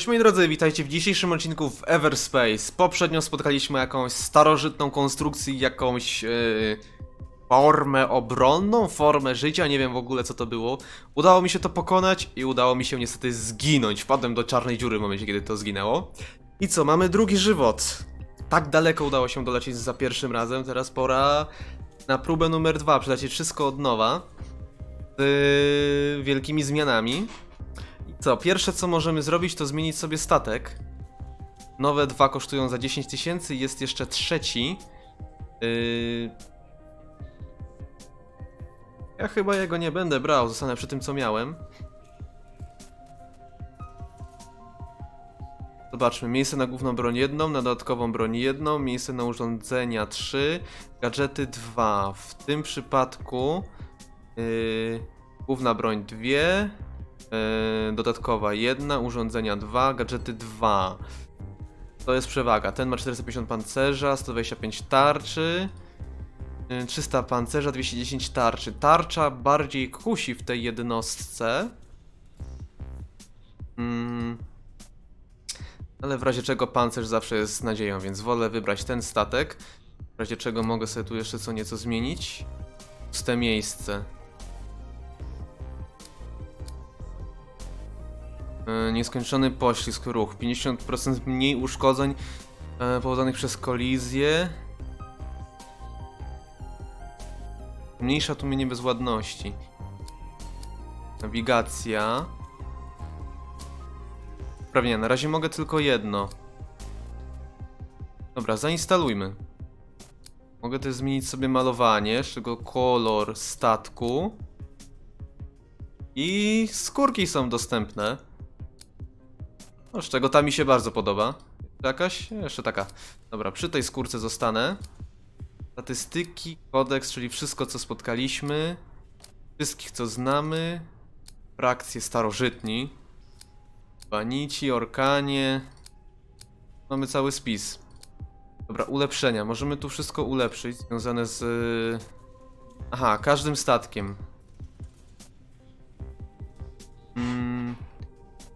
Cześć moi drodzy, witajcie w dzisiejszym odcinku w Everspace. Poprzednio spotkaliśmy jakąś starożytną konstrukcję, jakąś yy, formę obronną, formę życia, nie wiem w ogóle co to było. Udało mi się to pokonać i udało mi się niestety zginąć. Wpadłem do czarnej dziury w momencie, kiedy to zginęło. I co, mamy drugi żywot. Tak daleko udało się dolecieć za pierwszym razem, teraz pora na próbę numer dwa, przelecieć wszystko od nowa. Z yy, wielkimi zmianami. Co, pierwsze co możemy zrobić to zmienić sobie statek. Nowe dwa kosztują za 10 tysięcy, jest jeszcze trzeci. Yy... Ja chyba jego nie będę brał, zostanę przy tym co miałem. Zobaczmy, miejsce na główną broń jedną, na dodatkową broń jedną, miejsce na urządzenia 3, gadżety 2. W tym przypadku yy, główna broń 2, yy, dodatkowa 1, urządzenia 2, gadżety 2. To jest przewaga. Ten ma 450 pancerza, 125 tarczy, yy, 300 pancerza, 210 tarczy. Tarcza bardziej kusi w tej jednostce. Mm. Ale w razie czego pancerz zawsze jest nadzieją, więc wolę wybrać ten statek. W razie czego mogę sobie tu jeszcze co nieco zmienić. Puste miejsce. Nieskończony poślizg, ruch. 50% mniej uszkodzeń e, powodowanych przez kolizję. Mniejsza tłumienie bezładności. Nawigacja. Prawie na razie mogę tylko jedno. Dobra, zainstalujmy. Mogę też zmienić sobie malowanie, z czego kolor statku. I skórki są dostępne. No, czego ta mi się bardzo podoba. Jakaś? Jeszcze taka. Dobra, przy tej skórce zostanę. Statystyki, kodeks, czyli wszystko co spotkaliśmy. Wszystkich co znamy. Frakcje starożytni. Banici, Orkanie. Mamy cały spis. Dobra, ulepszenia. Możemy tu wszystko ulepszyć, związane z... y, Aha, każdym statkiem. Mm,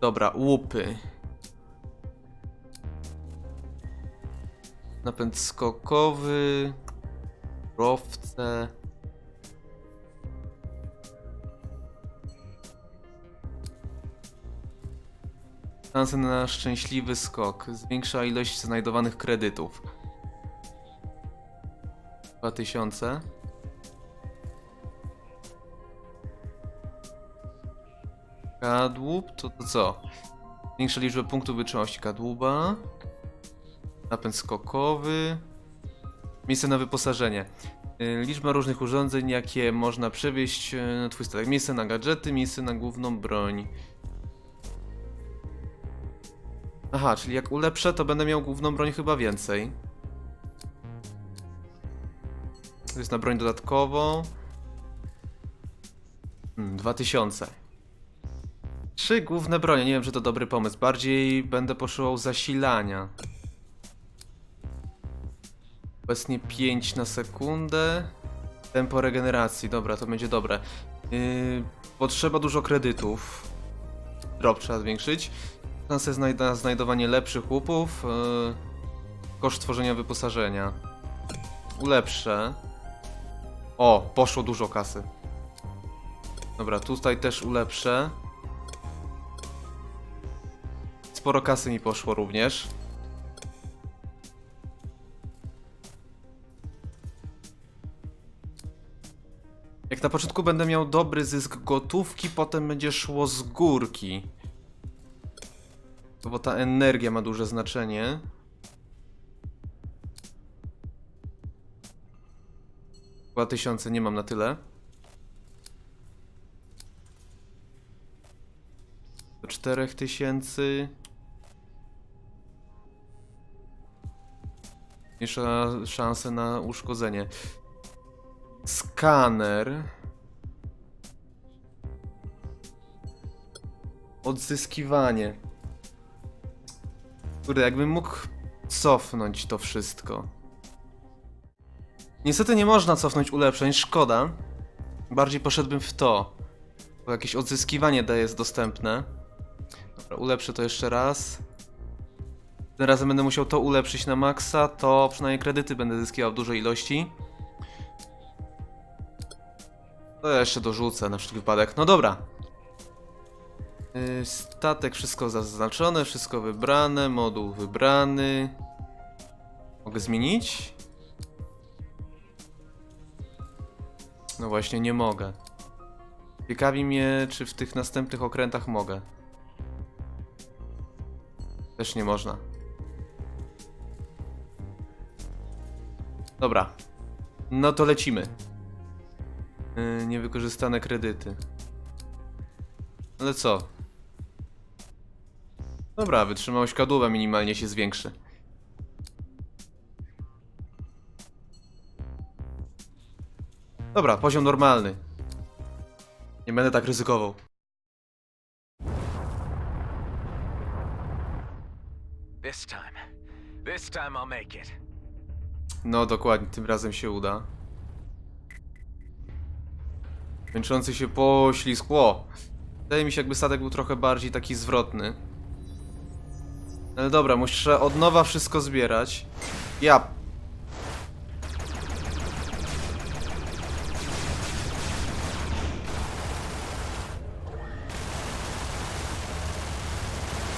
dobra, łupy. Napęd skokowy. Rowce. Szanse na szczęśliwy skok. Zwiększa ilość znajdowanych kredytów. 2000. Kadłub, to, to co? Zwiększa liczbę punktów wytrzymałości kadłuba. Napęd skokowy. Miejsce na wyposażenie. Y, Liczba różnych urządzeń, jakie można przewieźć y, na twój statek. Miejsce na gadżety, miejsce na główną broń. Aha, czyli jak ulepszę, to będę miał główną broń chyba więcej. To jest na broń dodatkową. Hmm, 2000. Trzy główne bronie, nie wiem czy to dobry pomysł. Bardziej będę potrzebował zasilania. Obecnie 5 na sekundę. Tempo regeneracji, dobra, to będzie dobre. Yy, potrzeba dużo kredytów. Drop trzeba zwiększyć. Szanse na znajdowanie lepszych łupów. Yy, koszt tworzenia wyposażenia. Ulepszę. O, poszło dużo kasy. Dobra, tutaj też ulepszę. Sporo kasy mi poszło również. Na początku będę miał dobry zysk gotówki, potem będzie szło z górki. Bo ta energia ma duże znaczenie. Dwa tysiące nie mam na tyle. Do czterech tysięcy. Mniejsza szanse na uszkodzenie. Skaner. Odzyskiwanie. Kurde, jakbym mógł cofnąć to wszystko. Niestety nie można cofnąć ulepszeń, szkoda. Bardziej poszedłbym w to. Bo jakieś odzyskiwanie daje jest dostępne. Dobra, Ulepszę to jeszcze raz. Tym razem będę musiał to ulepszyć na maksa, to przynajmniej kredyty będę zyskiwał w dużej ilości. To ja jeszcze dorzucę na wszelki wypadek. No dobra. Yy, statek, wszystko zaznaczone, wszystko wybrane, moduł wybrany. Mogę zmienić? No właśnie, nie mogę. Ciekawi mnie, czy w tych następnych okrętach mogę. Też nie można. Dobra. No to lecimy. Yy, niewykorzystane kredyty. Ale co? Dobra, wytrzymałość kadłuba minimalnie się zwiększy. Dobra, poziom normalny. Nie będę tak ryzykował. No dokładnie, tym razem się uda. Męczący się poślizg. Ło! Wydaje mi się, jakby statek był trochę bardziej taki zwrotny. Ale dobra, muszę od nowa wszystko zbierać. Ja.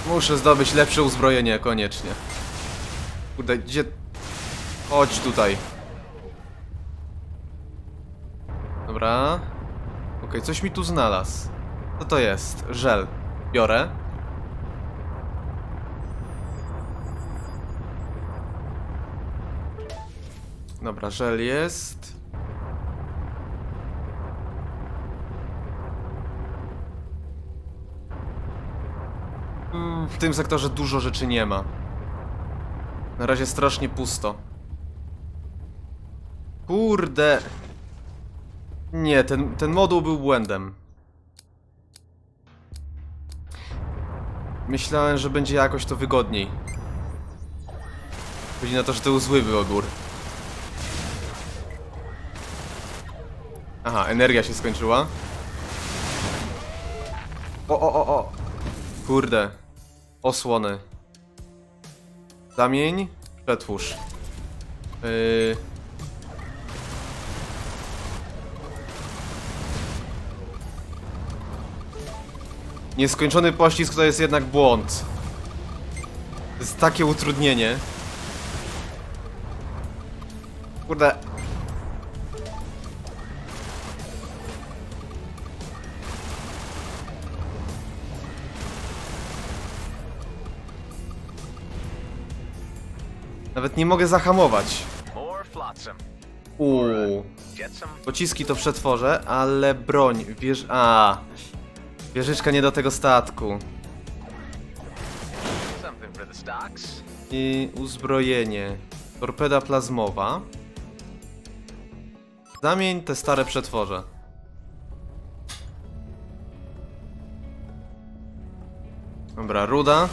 Muszę zdobyć lepsze uzbrojenie, koniecznie. Kurde, gdzie... Chodź tutaj. Dobra. Okej, coś mi tu znalazł. Co to jest? Żel. Biorę. Dobra, żel jest. W tym sektorze dużo rzeczy nie ma. Na razie strasznie pusto. Kurde. Nie, ten, ten moduł był błędem. Myślałem, że będzie jakoś to wygodniej. Chodzi na to, że to był zły wybór. Aha, energia się skończyła. O, o, o, o. Kurde. Osłony. Zamień. Przetwórz. Yy... Nieskończony poślizg to jest jednak błąd. To jest takie utrudnienie. Kurde. Nawet nie mogę zahamować. Uuu. Pociski to przetworzę, ale broń, wież... A. Wieżyczka nie do tego statku. I uzbrojenie. Torpeda plazmowa. Zamień te stare przetworzę. Dobra, ruda.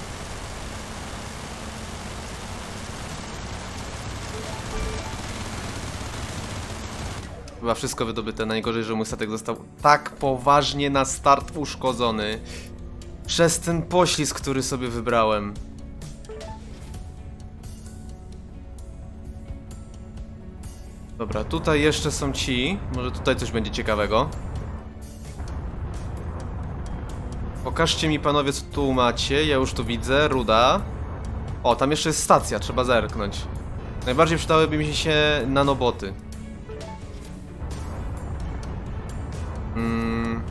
Chyba wszystko wydobyte. Najgorzej, że mój statek został tak poważnie na start uszkodzony. Przez ten poślizg, który sobie wybrałem. Dobra, tutaj jeszcze są ci. Może tutaj coś będzie ciekawego. Pokażcie mi panowie, co tu macie. Ja już tu widzę. Ruda. O, tam jeszcze jest stacja, trzeba zerknąć. Najbardziej przydałyby mi się nanoboty. Mm.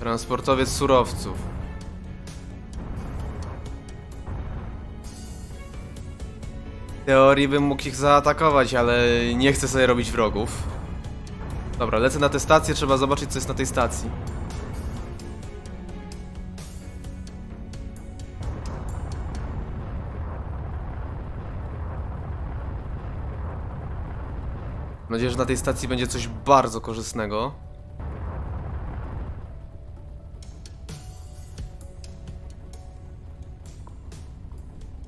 Transportowiec surowców. W teorii bym mógł ich zaatakować, ale nie chcę sobie robić wrogów. Dobra, lecę na tę stację, trzeba zobaczyć co jest na tej stacji. Mam nadzieję, że na tej stacji będzie coś bardzo korzystnego.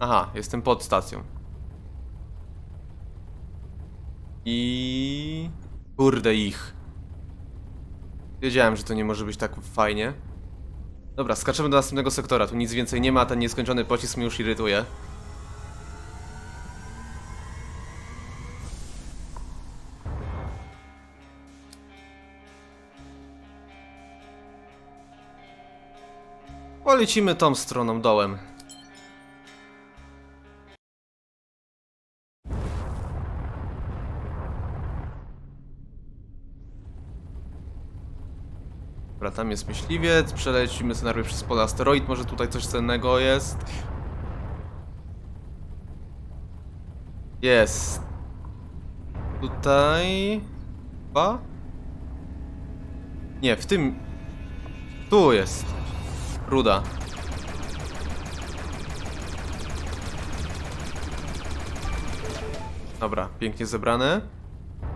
Aha, jestem pod stacją. I... Kurde ich. Wiedziałem, że to nie może być tak fajnie. Dobra, skaczemy do następnego sektora. Tu nic więcej nie ma, ten nieskończony pocisk mnie już irytuje. Polecimy tą stroną dołem. Dobra, tam jest myśliwiec, przelecimy sobie najpierw przez pole asteroid, może tutaj coś cennego jest. Jest. Tutaj... Chyba? Nie, w tym... Tu jest. Ruda. Dobra, pięknie zebrane.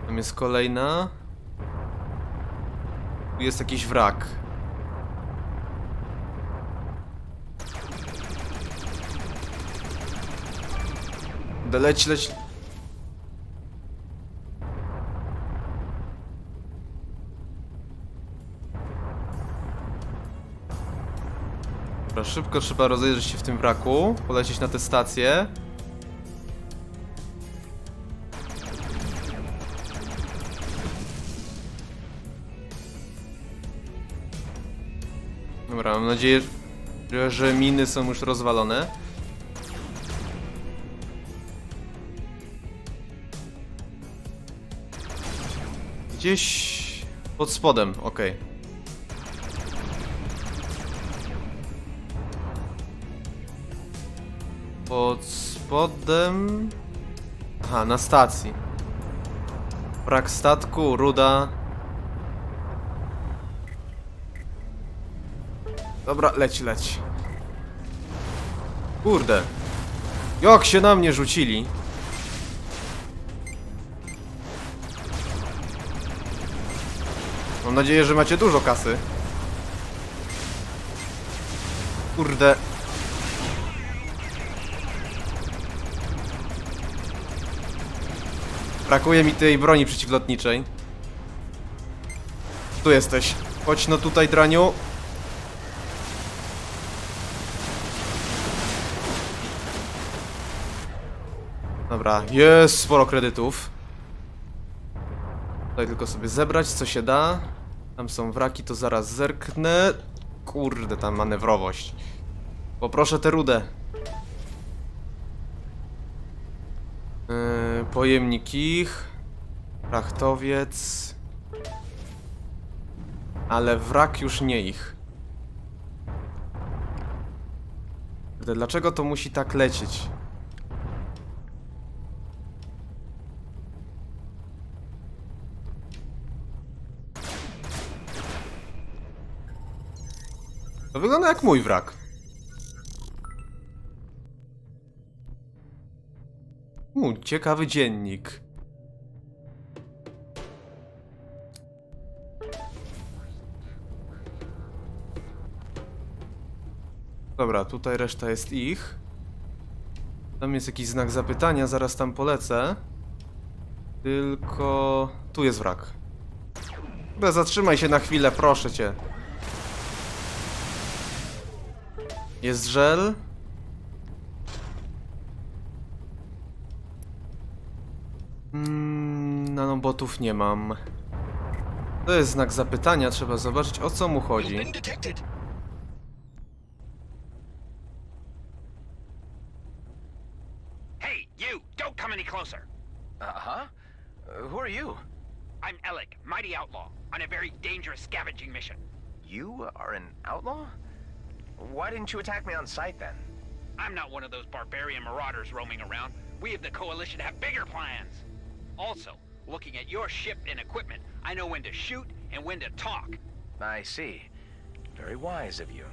Tam jest kolejna. Tu jest jakiś wrak. Leć, leć. Dobra, szybko trzeba rozejrzeć się w tym wraku, polecieć na tę stację. Dobra, mam nadzieję, że- miny są już rozwalone. Gdzieś pod spodem, okej. Pod spodem... Aha, na stacji. Brak statku, ruda. Dobra, leć, leć. Kurde. Jak się na mnie rzucili. Mam nadzieję, że macie dużo kasy. Kurde. Brakuje mi tej broni przeciwlotniczej. Tu jesteś. Chodź no tutaj, draniu. Dobra, jest sporo kredytów. Tutaj tylko sobie zebrać, co się da. Tam są wraki, to zaraz zerknę. Kurde, tam manewrowość. Poproszę tę rudę. Pojemnik ich. Frachtowiec. Ale wrak już nie ich. Dlaczego to musi tak lecieć? To wygląda jak mój wrak. Ciekawy dziennik. Dobra, tutaj reszta jest ich. Tam jest jakiś znak zapytania, zaraz tam polecę. Tylko... Tu jest wrak. Dobra, zatrzymaj się na chwilę, proszę cię. Jest żel. Mm, nanobotów nie mam. To jest znak zapytania, trzeba zobaczyć o co mu chodzi. Hey, you! Don't come any closer! Uh-huh. Uh, who are you? I'm Alec, mighty outlaw, on a very dangerous scavenging mission. You are an outlaw? Why didn't you attack me on sight then? I'm not one of those barbarian marauders roaming around. We of the Coalition have bigger plans. Also, looking at your ship and equipment, I know when to shoot and when to talk. I see. Very wise of you.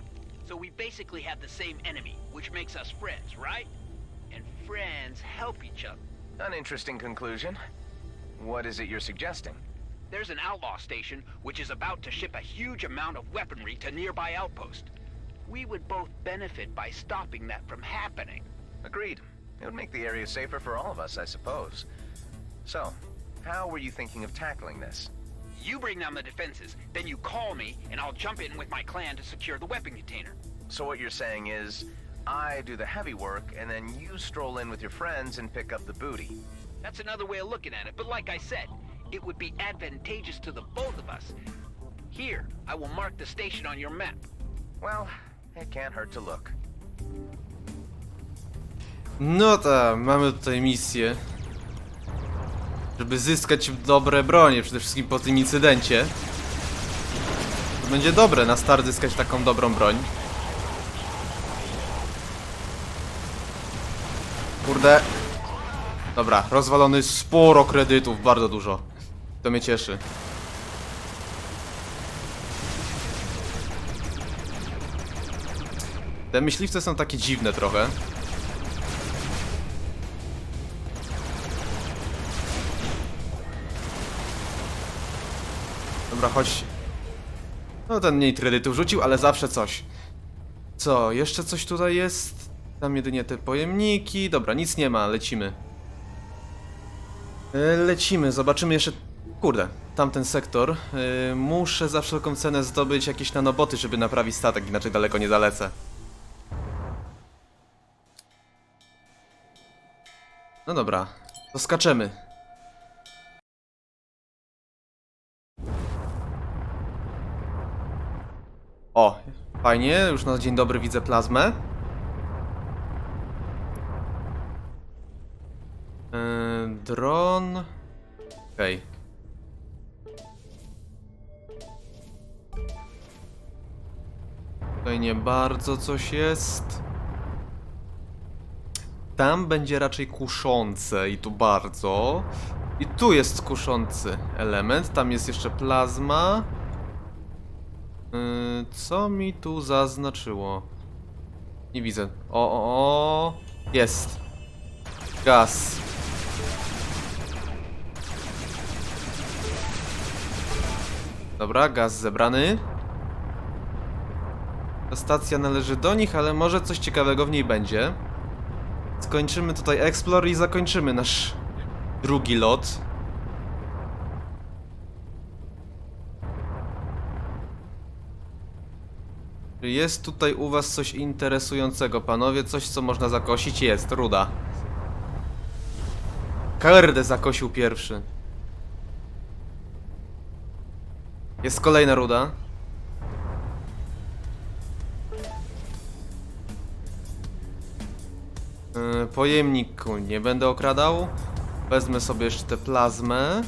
So we basically have the same enemy, which makes us friends, right? And friends help each other. An interesting conclusion. What is it you're suggesting? There's an outlaw station which is about to ship a huge amount of weaponry to nearby outpost. We would both benefit by stopping that from happening. Agreed. It would make the area safer for all of us, I suppose. So, how were you thinking of tackling this? You bring down the defenses, then you call me, and I'll jump in with my clan to secure the weapon container. So what you're saying is, I do the heavy work, and then you stroll in with your friends and pick up the booty. That's another way of looking at it, but like I said, it would be advantageous to the both of us. Here, I will mark the station on your map. Well, it can't hurt to look. No tak, mamy tutaj misję. Żeby zyskać dobre bronie, przede wszystkim po tym incydencie. To będzie dobre na start zyskać taką dobrą broń. Kurde. Dobra, rozwalony sporo kredytów, bardzo dużo. To mnie cieszy. Te myśliwce są takie dziwne trochę. Dobra, chodź. No ten kredytów rzucił, ale zawsze coś. Co, jeszcze coś tutaj jest? Tam jedynie te pojemniki. Dobra, nic nie ma, lecimy. E, Lecimy, zobaczymy jeszcze... Kurde, tamten sektor. E, Muszę za wszelką cenę zdobyć jakieś nanoboty, żeby naprawić statek, inaczej daleko nie zalecę. No dobra, to skaczemy. O, fajnie, już na dzień dobry widzę plazmę. Yy, dron. Okej. Tutaj nie bardzo coś jest. Tam będzie raczej kuszące i tu bardzo. I tu jest kuszący element. Tam jest jeszcze plazma. Yy, co mi tu zaznaczyło? Nie widzę. O, o, o. Jest. Gaz. Dobra, gaz zebrany. Ta stacja należy do nich, ale może coś ciekawego w niej będzie. Skończymy tutaj Explore i zakończymy nasz drugi lot. Czy jest tutaj u was coś interesującego, panowie? Coś, co można zakosić? Jest, ruda. Kurde, zakosił pierwszy. Jest kolejna ruda. Yy, pojemniku nie będę okradał. Wezmę sobie jeszcze tę plazmę.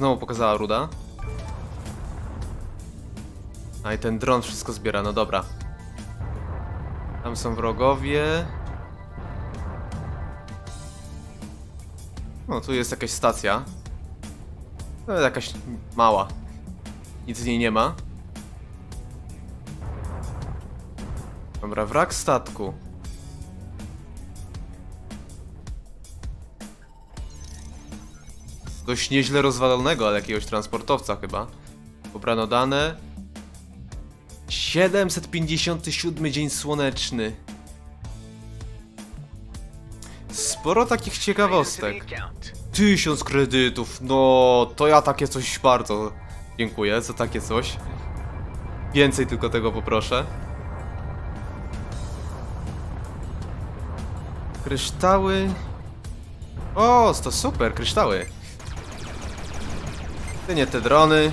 Znowu pokazała ruda. A i ten dron wszystko zbiera, no dobra. Tam są wrogowie. No, tu jest jakaś stacja. No, jakaś mała. Nic z niej nie ma. Dobra, wrak statku. Dość nieźle rozwalonego, ale jakiegoś transportowca chyba. Pobrano dane. 757 dzień słoneczny. Sporo takich ciekawostek. the account. Tysiąc kredytów, no to ja takie coś bardzo dziękuję za takie coś. Więcej tylko tego poproszę. Kryształy. O, to super, kryształy. Ty nie te drony.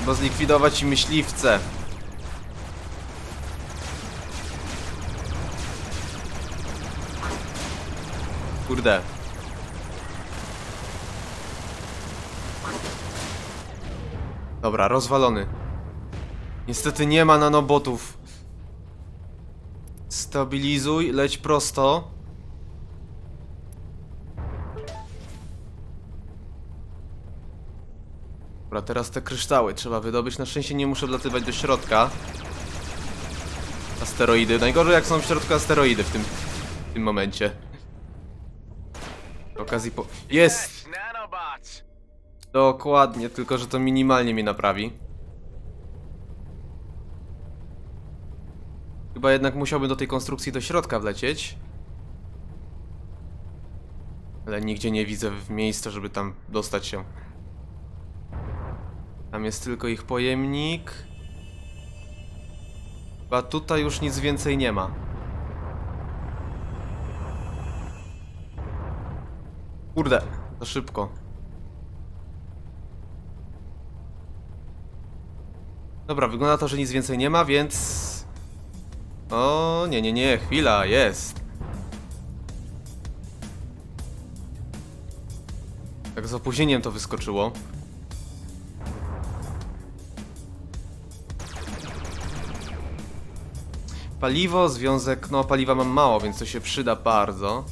Chyba zlikwidować myśliwce. Kurde. Dobra, rozwalony. Niestety nie ma nanobotów. Stabilizuj, leć prosto. Dobra, teraz te kryształy trzeba wydobyć. Na szczęście nie muszę wlatywać do środka. Asteroidy. Najgorzej jak są w środku asteroidy w tym, w tym momencie. Przy okazji po... Jest! Dokładnie, tylko że to minimalnie mi naprawi. Chyba jednak musiałbym do tej konstrukcji do środka wlecieć. Ale nigdzie nie widzę miejsca, żeby tam dostać się. Tam jest tylko ich pojemnik. Chyba tutaj już nic więcej nie ma. Kurde, to szybko. Dobra, wygląda to, że nic więcej nie ma, więc... O, nie, nie, nie, chwila, jest. Tak z opóźnieniem to wyskoczyło. Paliwo, związek, no paliwa mam mało, więc to się przyda bardzo.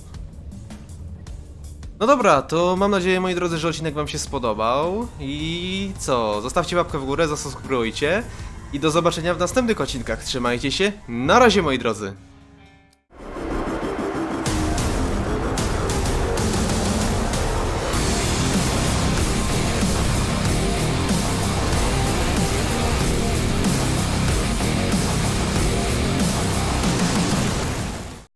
No dobra, to mam nadzieję, moi drodzy, że odcinek wam się spodobał. I co? Zostawcie łapkę w górę, zasubskrybujcie. I do zobaczenia w następnych odcinkach. Trzymajcie się. Na razie, moi drodzy.